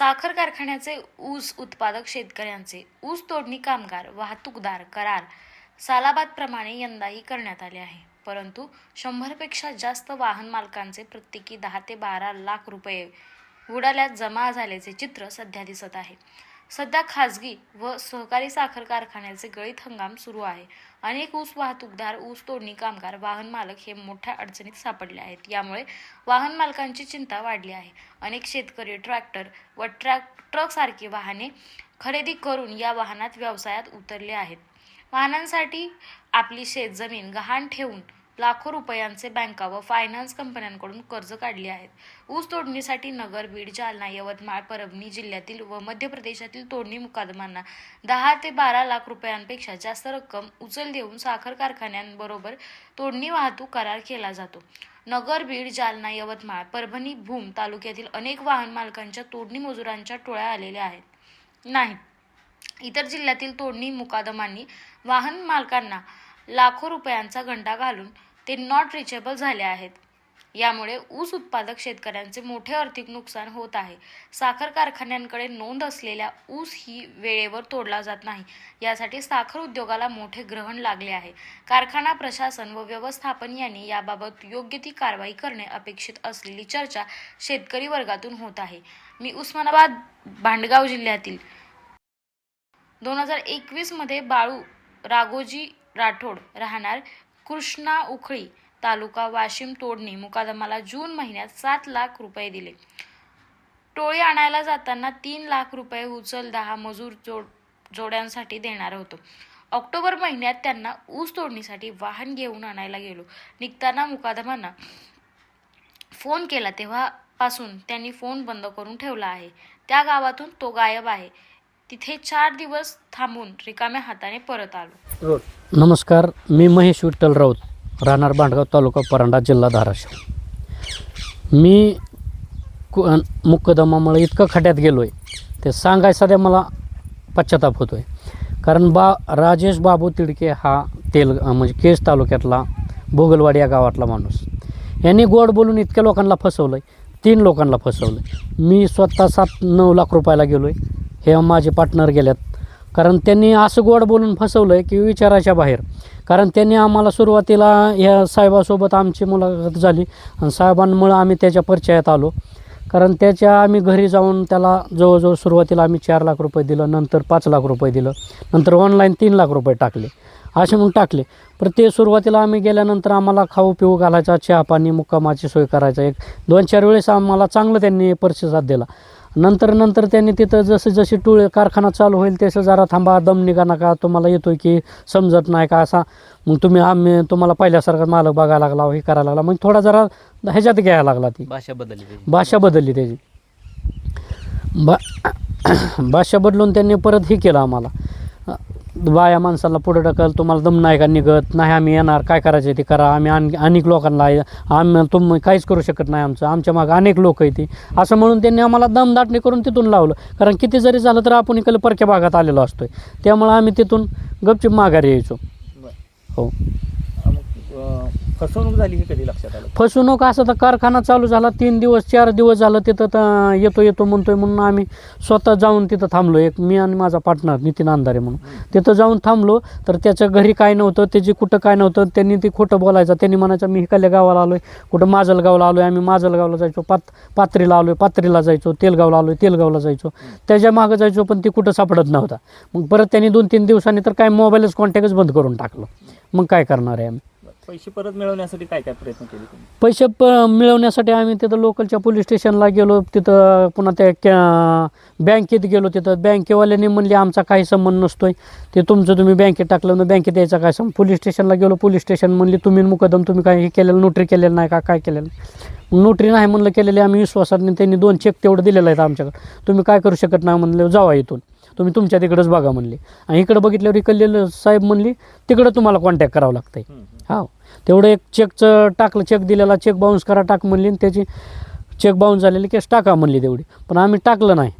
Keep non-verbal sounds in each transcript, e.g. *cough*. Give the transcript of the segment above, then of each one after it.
साखर कारखान्याचे ऊस उत्पादक शेतकऱ्यांचे ऊस तोडणी कामगार वाहतूकदार करार सालाबादप्रमाणे यंदाही करण्यात आले आहे. परंतु शंभरपेक्षा जास्त वाहन मालकांचे प्रत्येकी दहा ते बारा लाख रुपये बुडाल्यात जमा झाल्याचे चित्र सध्या दिसत आहे. सध्या खाजगी व सहकारी साखर कारखान्याचे गळीत हंगाम सुरू आहे. अनेक ऊस वाहतूकदार ऊस तोडणी कामगार वाहन मालक हे मोठ्या अडचणीत सापडले आहेत. यामुळे वाहन मालकांची चिंता वाढली आहे. अनेक शेतकरी ट्रॅक्टर व ट्रॅक ट्रकसारखी वाहने खरेदी करून या वाहनात व्यवसायात उतरले आहेत. वाहनांसाठी आपली शेतजमीन गहाण ठेवून लाखो रुपयांचे बँका व फायनान्स कंपन्यांकडून कर्ज काढले आहेत. ऊस तोडणीसाठी नगर बीड जालना यवतमाळ परभणी जिल्ह्यातील व मध्य प्रदेशातील तोडणी मुकादमांना दहा ते बारा लाख रुपयांपेक्षा जास्त रक्कम उचल देऊन साखर कारखान्यांबरोबर तोडणी वाहतूक करार केला जातो. नगर बीड जालना यवतमाळ परभणी भूम तालुक्यातील अनेक वाहन मालकांच्या तोडणी मजुरांच्या टोळ्या आलेल्या आहेत. नाही इतर जिल्ह्यातील तोडणी मुकादमांनी वाहन मालकांना लाखो रुपयांचा घंटा घालून ते नॉट रिचेबल झाले आहेत. यामुळे ऊस उत्पादक शेतकऱ्यांचे मोठे आर्थिक नुकसान होत आहे. साखर कारखान्यांकडे नोंद असलेल्या ऊस ही वेळेवर तोडला जात नाही. यासाठी साखर उद्योगाला मोठे ग्रहण लागले आहे. कारखाना प्रशासन व व्यवस्थापन यांनी याबाबत योग्य ती कारवाई करणे अपेक्षित असलेली चर्चा शेतकरी वर्गातून होत आहे. मी उस्मानाबाद भांडगाव जिल्ह्यातील दोन हजार एकवीसमध्ये बाळू राघोजी राठोड राहणार कृष्णा उखळी तालुका वाशिम तोडणी मुकादमाला जून महिन्यात सात लाख रुपये दिले. टोळी आणायला जाताना तीन लाख रुपये उचल दहा मजूर जोड जोड्यांसाठी देणार होतो. ऑक्टोबर महिन्यात त्यांना ऊस तोडणीसाठी वाहन घेऊन आणायला गेलो. निघताना मुकादमांना फोन केला तेव्हापासून त्यांनी फोन बंद करून ठेवला आहे. त्या गावातून तो गायब आहे. तिथे चार दिवस थांबून रिकाम्या हाताने परत आलो. नमस्कार मी महेश विठ्ठल राऊत राहणार भांडगाव तालुका परांडा जिल्हा धाराशिव. मी कु मुकदमामुळे इतकं खड्यात गेलो आहे ते सांगाय सध्या मला पश्चाताप होतो आहे कारण बा राजेश बाबू तिडके हा तेल म्हणजे केस तालुक्यातला भोगलवाडी या गावातला माणूस. यांनी गोड बोलून इतक्या लोकांना फसवलं आहे तीन लोकांना फसवलं आहे मी स्वतः सात नऊ लाख रुपयाला गेलो आहे हे माझे पार्टनर गेल्यात. कारण त्यांनी असं गोड बोलून फसवलं आहे की विचाराच्या बाहेर. कारण त्यांनी आम्हाला सुरुवातीला ह्या साहेबासोबत आमची मुलाखत झाली आणि साहेबांमुळं आम्ही त्याच्या परिचयात आलो. कारण त्याच्या आम्ही घरी जाऊन त्याला जवळजवळ सुरुवातीला आम्ही चार लाख रुपये दिलं नंतर पाच लाख रुपये दिलं नंतर ऑनलाईन तीन लाख रुपये टाकले. असे मग टाकले. पण ते सुरुवातीला आम्ही गेल्यानंतर आम्हाला खाऊ पिऊ घालायचा चहा पाणी मुक्कामाची सोय करायचा एक दोन चार वेळेस आम्हाला चांगलं त्यांनी प्रतिसाद दिला. नंतर नंतर त्यांनी तिथं जसं जशी टूळ कारखाना चालू होईल तसं जरा थांबा दम निघा नका तुम्हाला येतोय की समजत नाही का असा. मग तुम्ही आम्ही तुम्हाला पहिल्यासारखा मालक बघायला लागला हे करायला लागला. मग थोडा जरा ह्याच्यात घ्यायला लागला ती. भाषा बदलली भाषा बदलली त्याची. बा *coughs* भाषा बदलून त्यांनी परत हे केलं आम्हाला. बाया माणसाला पुढे ढकल तुम्हाला दम नाही का निघत? नाही आम्ही येणार काय करायचं ते करा. आम्ही आण अनेक लोकांना आम्ही तुम्ही काहीच करू शकत नाही आमचं. आमच्या मागं अनेक लोक आहे ती. असं म्हणून त्यांनी आम्हाला दमदाटणी करून तिथून लावलं. कारण किती जरी झालं तर आपण इकडे परक्या भागात आलेलो असतोय. त्यामुळं आम्ही तिथून गपचूप माघारी यायचो. हो. फसवणूक झाली हे कधी लक्षात आलं? फसवणूक असं तर कारखाना चालू झाला तीन दिवस चार दिवस झालं तिथं तर येतो येतो म्हणतोय म्हणून आम्ही स्वतः जाऊन तिथं थांबलो. एक मी आणि माझा पार्टनर नितीन अंधारे म्हणून. तिथं जाऊन थांबलो तर त्याच्या घरी काय नव्हतं त्याची कुठं काय नव्हतं त्यांनी ती खोटं बोलायचं. त्यांनी म्हणायचं मी हिकाल्या गावाला आलो आहे कुठं माजलगावला आलो आहे आम्ही माजलगावला जायचो पात पात्रीला आलो आहे पात्रीला जायचो तेलगावला आलो आहे तेलगावला जायचो. त्याच्या मागं जायचो पण ती कुठं सापडत नव्हता. मग परत त्यांनी दोन तीन दिवसांनी तर काय मोबाईलच कॉन्टॅक्टच बंद करून टाकलं. मग काय करणार आहे आम्ही? पैसे परत मिळवण्यासाठी काय काय प्रयत्न केले तुम्ही? पैसे प मिळवण्यासाठी आम्ही तिथं लोकलच्या पोलीस स्टेशनला गेलो तिथं पुन्हा त्या कॅ बँकेत गेलो तिथं बँकेवाल्यांनी म्हणले आमचा काही संबंध नसतोय ते तुमचं तुम्ही बँकेत टाकलं ना बँकेत यायचा काय संबंध? पोलीस स्टेशनला गेलो पोलीस स्टेशन म्हणली तुम्ही मुकदम तुम्ही काय हे केलेलं नोटरी केलेलं नाही का काय केलेलं नाही? नोटरी नाही म्हणलं केलेली आम्ही विश्वासाने त्यांनी दोन चेक तेवढं दिलेलं आहेत आमच्याकडे. तुम्ही काय करू शकत नाही? म्हणलं जावा इथून. तुम्ही तुमच्या तिकडंच बघा म्हणले. आणि इकडं बघितल्यावर इकडले साहेब म्हणली तिकडं तुम्हाला कॉन्टॅक्ट करावं लागतंय. हम्म, हम्म. हो तेवढं एक चेकचं टाकलं चेक दिलेला चेक बाउन्स करा टाक म्हणली आणि त्याची चेक बाउन्स झालेली केस टाका म्हणली तेवढी. पण आम्ही टाकलं नाही.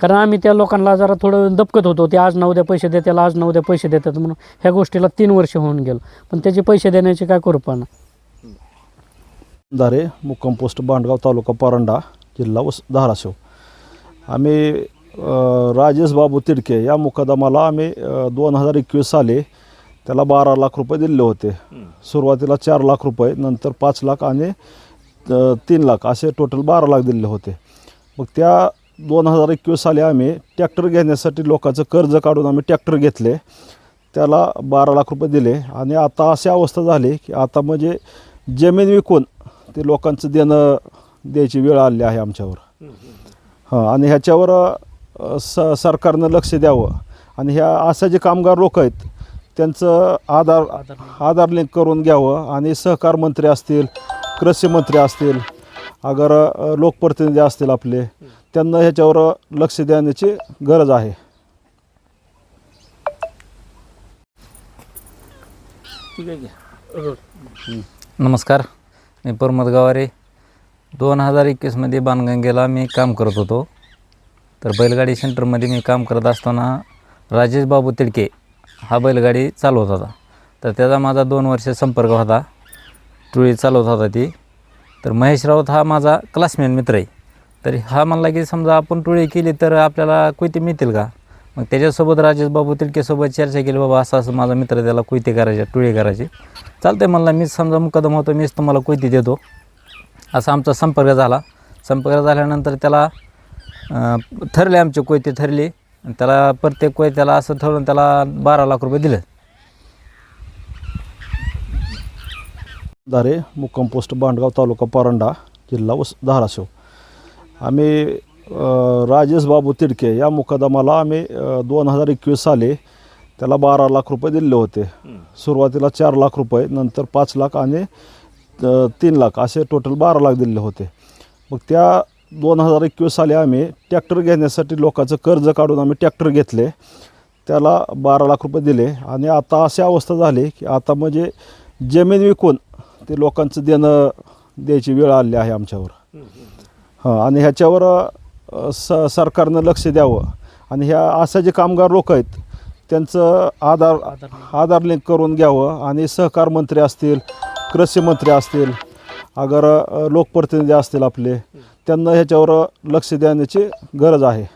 कारण आम्ही त्या लोकांना जरा थोडं दपकत होतो ते आज ना उद्या पैसे देतात आज ना उद्या पैसे देतात. म्हणून ह्या गोष्टीला तीन वर्ष होऊन गेलो. पण त्याचे पैसे देण्याची काय कृपा दारे मुक्काम पोस्ट बांडगाव तालुका परांडा जिल्हा वस धाराशिव. आम्ही राजेश बाबू तिडके या मुकदमाला आम्ही दोन हजार एकवीस साली त्याला बारा लाख रुपये दिले होते. सुरुवातीला चार लाख रुपये नंतर पाच लाख आणि तीन लाख असे टोटल बारा लाख दिले होते. मग त्या दोन हजार एकवीस साली आम्ही ट्रॅक्टर घेण्यासाठी लोकांचं कर्ज काढून आम्ही ट्रॅक्टर घेतले. त्याला बारा लाख रुपये दिले आणि आता अशी अवस्था झाली की आता म्हणजे जमीन विकून ते लोकांचं देणं द्यायची वेळ आली आहे आमच्यावर. हां आणि ह्याच्यावर स सरकारनं लक्ष द्यावं. आणि ह्या असे जे कामगार लोक आहेत त्यांचं आधार आधार लिंक. करून घ्यावं आणि सहकार मंत्री असतील कृषी मंत्री असतील अगर लोकप्रतिनिधी असतील आपले त्यांना ह्याच्यावर लक्ष देण्याची गरज आहे. ठीक आहे की? नमस्कार. मी प्रमोद गवारे. दोन हजार एकवीसमध्ये बाणगंगेला मी काम करत होतो. तर बैलगाडी सेंटरमध्ये मी काम करत असताना राजेश बाबू तिडके हा बैलगाडी चालवत होता. तर त्याचा माझा दोन वर्ष संपर्क होता. टुळी चालवत होता ती. तर महेश राऊत हा माझा क्लासमेट मित्र आहे. तर हा म्हणला की समजा आपण टुळी केली तर आपल्याला कोयते मिळतील का? मग त्याच्यासोबत राजेश बाबू तिडकेसोबत चर्चा केली बाबा असं असं माझा मित्र त्याला कोयते करायचे टुळी करायचे. चालते म्हणला मीच समजा मुकदम होतो मीच तुम्हाला कोयती देतो. असा आमचा संपर्क झाला. संपर्क झाल्यानंतर त्याला ठरले आमचे कोयते ठरले. आणि त्याला प्रत्येक कोयत्याला असं ठरवून त्याला बारा लाख रुपये दिले. दारे मुक्काम पोस्ट बांडगाव तालुका परांडा जिल्हा वस धाराशिव. आम्ही राजेश बाबू तिडके या मुकदमाला आम्ही दोन हजार एकवीस साली त्याला बारा लाख रुपये दिले होते. सुरुवातीला चार लाख रुपये नंतर पाच लाख आणि तीन लाख असे टोटल बारा लाख दिले होते. मग त्या दोन हजार एकवीस साली आम्ही ट्रॅक्टर घेण्यासाठी लोकांचं कर्ज काढून आम्ही ट्रॅक्टर घेतले. त्याला बारा लाख रुपये दिले. आणि आता अशी अवस्था झाली की आता म्हणजे जमीन विकून ते लोकांचं देणं द्यायची वेळ आली आहे आमच्यावर. हां आणि ह्याच्यावर स सरकारनं लक्ष द्यावं. आणि ह्या असे जे कामगार लोक आहेत त्यांचं आधार आधार लिंक करून घ्यावं. आणि सहकार मंत्री असतील कृषी मंत्री असतील अगर लोकप्रतिनिधी असतील आपले त्यांना ह्याच्यावर लक्ष देण्याची गरज आहे.